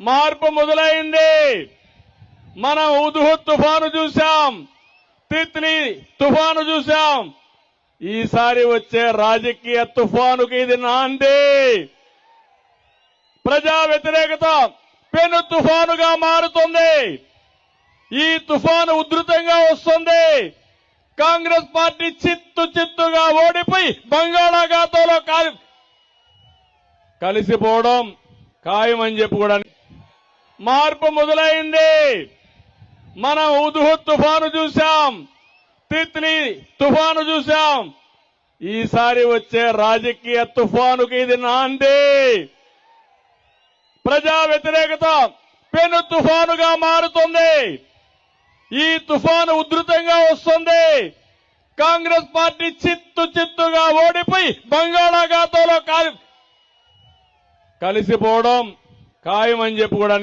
మార్పు మొదలైంది. మనం ఉదుహు తుఫాను చూశాం. తిత్లీ తుఫాను చూశాం. ఈసారి వచ్చే రాజకీయ తుఫానుకి ఇది నాంది. ప్రజా వ్యతిరేకత పెను తుఫానుగా మారుతుంది. ఈ తుఫాను ఉధృతంగా వస్తుంది. కాంగ్రెస్ పార్టీ చిత్తు చిత్తుగా ఓడిపోయి బంగాళాఖాతంలో కలిసిపోవడం ఖాయమని చెప్పి కూడా మార్పు మొదలైంది. మనం ఉదుహు తుఫాను చూశాం. తిత్లీ తుఫాను చూశాం. ఈసారి వచ్చే రాజకీయ తుఫానుకి ఇది నాంది. ప్రజా వ్యతిరేకత పెను తుఫానుగా మారుతుంది. ఈ తుఫాను ఉధృతంగా వస్తుంది. కాంగ్రెస్ పార్టీ చిత్తు చిత్తుగా ఓడిపోయి బంగాళాఖాతంలో కలిసిపోవడం ఖాయమని చెప్పి కూడా